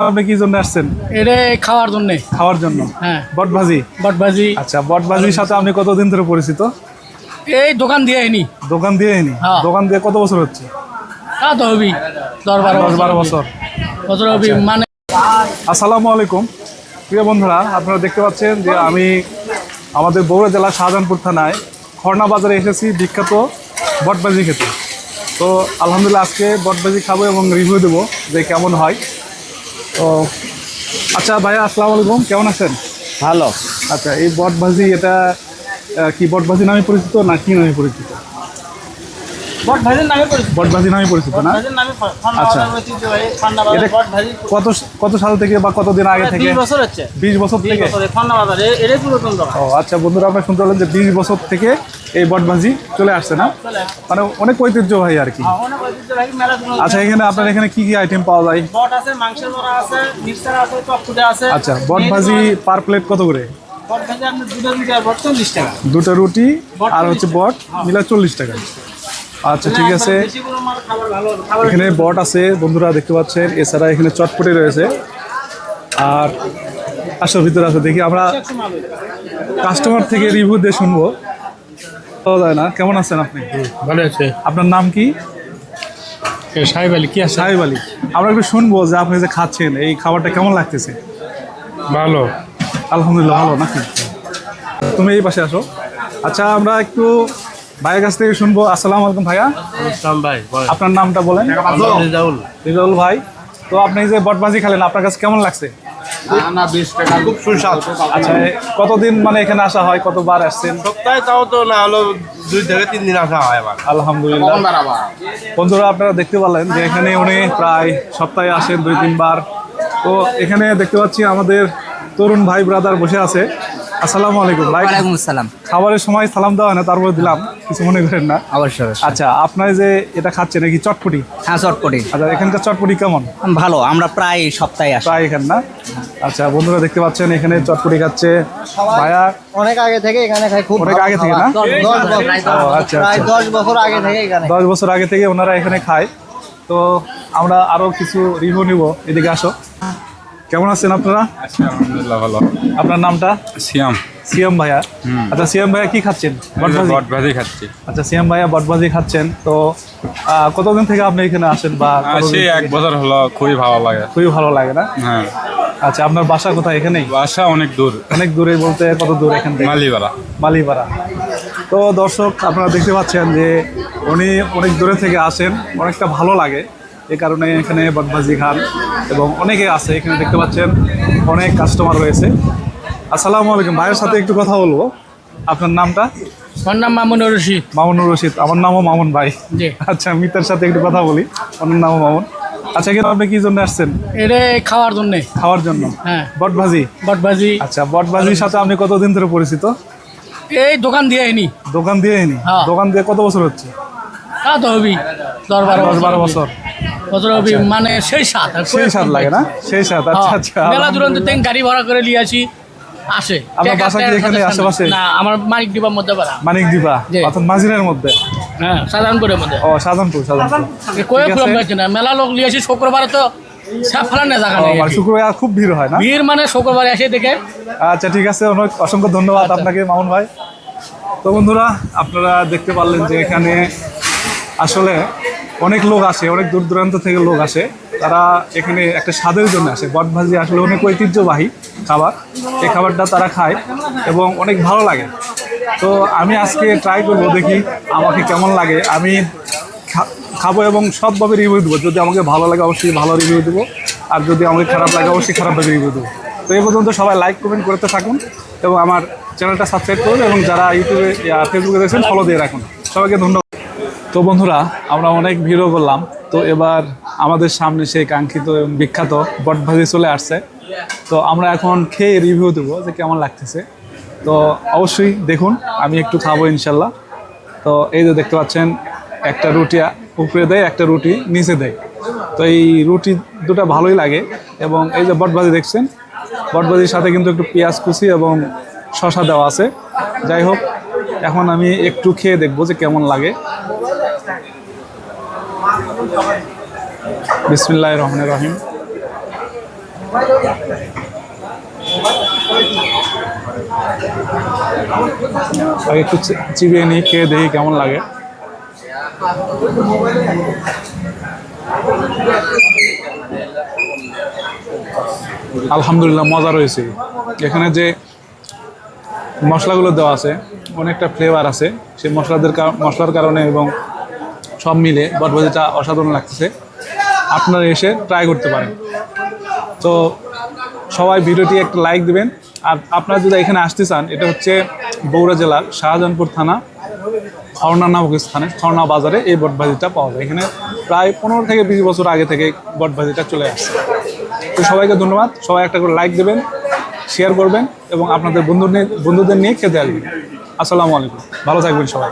আপনি কি জন্য আসছেন? এটা খাওয়ার জন্য। খাওয়ার জন্য? হ্যাঁ। বট ভাজি বটবাজি। আচ্ছা বট ভাজির সাথে আপনি কতদিন ধরে পরিচিত? এই দোকান দিয়ে আইনি। দোকান দিয়ে নি হ্যাঁ। দোকান দিয়ে কত বছর হচ্ছে? তা তো হবি দশ বারো দশ বারো বছর। বছর হবি মানে আসসালামু আলাইকুম। প্রিয় বন্ধুরা আপনারা দেখতে পাচ্ছেন যে আমি আমাদের বগুড়া জেলার শাহজাহানপুর থানায় খড়না বাজারে এসেছি বিখ্যাত বটবাজি খেতে। তো আলহামদুলিল্লাহ আজকে বটবাজি খাব এবং রিভিউ দেবো যে কেমন হয়। তো আচ্ছা ভাইয়া আসসালামু আলাইকুম। কেমন আছেন? ভালো। আচ্ছা এই বটবাজি এটা কি বটবাজি নামে পরিচিত না কি নামে পরিচিত? বটভাজির নামে পরিচিত। নামে পরিচিত না? আচ্ছা। এটা কত কত সাল থেকে বা কতদিন আগে থেকে? বিশ বছর হচ্ছে। বিশ বছর থেকে? ও আচ্ছা বন্ধুরা আপনারা শুনতে পেলেন যে বিশ বছর থেকে এই বটবাজি চলে আসছে না? মানে অনেক ঐতিহ্যবাহী আর কি। হ্যাঁ। আচ্ছা এখানে আপনার এখানে কি কি আইটেম পাওয়া যায়? বট আছে মাংসের বড়া আছে মিক্সার আছে চকপুটে আছে। আচ্ছা বটভাজি পার প্লেট কত করে? দুটো রুটি আর হচ্ছে বট মিলা চল্লিশ টাকা। আচ্ছা ঠিক আছে। খাবার এখানে বট আছে বন্ধুরা দেখতে পাচ্ছেন। এছাড়া এখানে চটপটি রয়েছে। আর আসল ভিতরে আছে দেখি আমরা। কাস্টমার থেকে রিভিউ দিয়ে শুনব। পাওয়া যায় না। কেমন আছেন আপনি? ভালো আছে। আপনার নাম কি? সাহেব আলী কি আছে? সাহেব আলী। আমরা একটু শুনব যে আপনি যে খাচ্ছেন এই খাবারটা কেমন লাগতেছে? ভালো। আলহামদুলিল্লাহ ভালো নাকি? তুমি এই পাশে আসো। আচ্ছা আমরা একটু ভাইয়ের কাছ থেকে শুনব। আসসালাম আলাইকুম ভাইয়া। ভাই আপনার নামটা বলেন। রেজাউল। রিজাউল ভাই তো আপনি যে বটবাজি খেলেন আপনার কাছে কেমন লাগছে? না বিশ টাকা। খুব সুস্বাদু। আচ্ছা কতদিন মানে এখানে আসা হয়? কতবার আসছেন? সপ্তাহে তাও তো না হলো দুই থেকে তিন দিন আসা হয় আমার আলহামদুলিল্লাহ। বন্ধুরা আপনারা দেখতে পারলেন যে এখানে উনি প্রায় সপ্তাহে আসেন দুই তিনবার। তো এখানে দেখতে পাচ্ছি আমাদের তরুণ ভাই ব্রাদার বসে আছে। আসসালামু আলাইকুম ভাই। ওয়ালাইকুম আসসালাম। খাবারের সময় সালাম দেওয়া না তারপরে দিলাম। কিছু মনে করেন না। অবশ্যই আচ্ছা আপনার যে এটা খাচ্ছেন নাকি চটপটি? হ্যাঁ চটপটি। আচ্ছা এখানকার চটপটি কেমন? ভালো আমরা প্রায় সপ্তাহে আসি। প্রায় এখানে না? আচ্ছা বন্ধুরা দেখতে পাচ্ছেন এখানে চটপটি খাচ্ছে ভাইয়া। অনেক আগে থেকে এখানে খাই খুব অনেক আগে থেকে না? দশ বছর আচ্ছা প্রায় আচ্ছা। দশ বছর আগে থেকে এখানে। দশ বছর আগে থেকে ওনারা এখানে খায়। তো আমরা আরও কিছু রিভিউ নিব। এদিকে আসো। কেমন আছেন আপনারা? আলহামদুলিল্লাহ ভালো। আপনার নামটা? সিয়াম। সিয়াম ভাইয়া। আচ্ছা সিয়াম ভাইয়া কি খাচ্ছেন? বটভাজি বট ভাজি খাচ্ছি। আচ্ছা সিয়াম ভাইয়া বটভাজি খাচ্ছেন। তো কতদিন থেকে আপনি এখানে আসেন বা এক বছর হলো খুবই ভালো লাগে। খুবই ভালো লাগে না? হ্যাঁ। আচ্ছা আপনার বাসা কোথায় এখানেই? বাসা অনেক দূর। অনেক দূরে বলতে কত দূর এখান থেকে? মালিবাড়া। মালিপাড়া তো দর্শক আপনারা দেখতে পাচ্ছেন যে উনি অনেক দূরে থেকে আসেন। অনেকটা ভালো লাগে। এই কারণে এখানে বটবাজি খান এবং অনেকে আছে এখানে দেখতে পাচ্ছেন অনেক কাস্টমার রয়েছে। আসসালামু আলাইকুম ভাইয়ের সাথে একটু কথা বলব। আপনার নামটা? আমার নাম মামুনুর রশিদ। মামুনুর রশিদ আমার নামও মামুন ভাই। আচ্ছা মিতার সাথে একটু কথা বলি আমার নামও মামুন। আচ্ছা এখানে আপনি কি জন্য আসছেন? এটা খাওয়ার জন্য। খাওয়ার জন্য? হ্যাঁ। বটভাজি বটভাজি আচ্ছা বটভাজির সাথে আপনি কতদিন ধরে পরিচিত? এই দোকান দিয়ে আইনি। দোকান দিয়ে নি হ্যাঁ। দোকান দিয়ে কত বছর হচ্ছে? তা তো হবি দশ বারো বছর। বছর মানে সেই সাত সেই স্বাদ লাগে না? সেই স্বাদ আচ্ছা আচ্ছা। মেলা দূরান্ত থেকে গাড়ি ভাড়া করে নিয়ে আসি। আসে। আপনার বাসা কি এখানে আশেপাশে? না আমার মানিক ডিবার মধ্যে পারা মানিক দিবা অর্থাৎ মাঝিরের মধ্যে? হ্যাঁ সাধারণপুরের মধ্যে। ও কয়ে ঠিক ফুলাম না মেলা লোক নিয়ে আসি শুক্রবারে তো মানে শুক্রবার খুব ভিড় হয় না? ভিড় মানে শুক্রবারে এসে দেখে। আচ্ছা ঠিক আছে অনেক অসংখ্য ধন্যবাদ আপনাকে মামুন ভাই। তো বন্ধুরা আপনারা দেখতে পারলেন যে এখানে আসলে অনেক লোক আসে, অনেক দূর দূরান্ত থেকে লোক আসে। তারা এখানে একটা স্বাদের জন্য আসে। বট ভাজি আসলে অনেক ঐতিহ্যবাহী খাবার। এই খাবারটা তারা খায় এবং অনেক ভালো লাগে। তো আমি আজকে ট্রাই করব দেখি আমাকে কেমন লাগে। আমি খাব এবং সবভাবে রিভিউ দেবো। যদি আমাকে ভালো লাগে অবশ্যই ভালো রিভিউ দেবো। আর যদি আমাকে খারাপ লাগে অবশ্যই খারাপভাবে রিভিউ দেবো। তো এই পর্যন্ত সবাই লাইক কমেন্ট করতে থাকুন এবং আমার চ্যানেলটা সাবস্ক্রাইব করুন এবং যারা ইউটিউবে ফেসবুকে দেখছেন ফলো দিয়ে রাখুন। সবাইকে ধন্যবাদ। তো বন্ধুরা, আমরা অনেক ভিড়ও করলাম। তো এবার আমাদের সামনে সেই কাঙ্ক্ষিত এবং বিখ্যাত বটভাজি চলে আসছে। তো আমরা এখন খেয়ে রিভিউ দেবো যে কেমন লাগতেছে। তো অবশ্যই দেখুন, আমি একটু খাব ইনশাল্লাহ। তো এই যে দেখতে পাচ্ছেন, একটা রুটি উপরে দেয়, একটা রুটি নিচে দেয়। তো এই রুটি দুটো ভালোই লাগে এবং এই যে বটবাজি দেখছেন বটবাজির সাথে কিন্তু একটু পেঁয়াজ কুচি এবং শশা দেওয়া আছে। যাই হোক, এখন আমি একটু খেয়ে দেখব যে কেমন লাগে। বিসমিল্লাহ রহমান রহিম আগে একটু চিবিয়ে নিই, খেয়ে দেখি কেমন লাগে। আলহামদুলিল্লাহ, মজা রয়েছে। এখানে যে মশলাগুলো দেওয়া আছে, অনেকটা ফ্লেভার আছে। সেই মশলাদের মশলার কারণে এবং সব মিলে বটভাজিটা অসাধারণ লাগতেছে। আপনারা এসে ট্রাই করতে পারেন। তো সবাই ভিডিওটি একটা লাইক দেবেন। আর আপনারা যদি এখানে আসতে চান, এটা হচ্ছে বগুড়া জেলার শাহজাহানপুর থানা, খরনা নামক স্থানে, খরনা বাজারে এই বটভাজিটা পাওয়া যায়। এখানে প্রায় পনেরো থেকে বিশ বছর আগে থেকে বটভাজিটা চলে আসছে। তো সবাইকে ধন্যবাদ। সবাই একটা করে লাইক দেবেন শেয়ার করবেন এবং আপনাদের বন্ধু বন্ধুদের নিয়ে খেতে আসবেন। আসসালামু আলাইকুম। ভালো থাকবেন সবাই।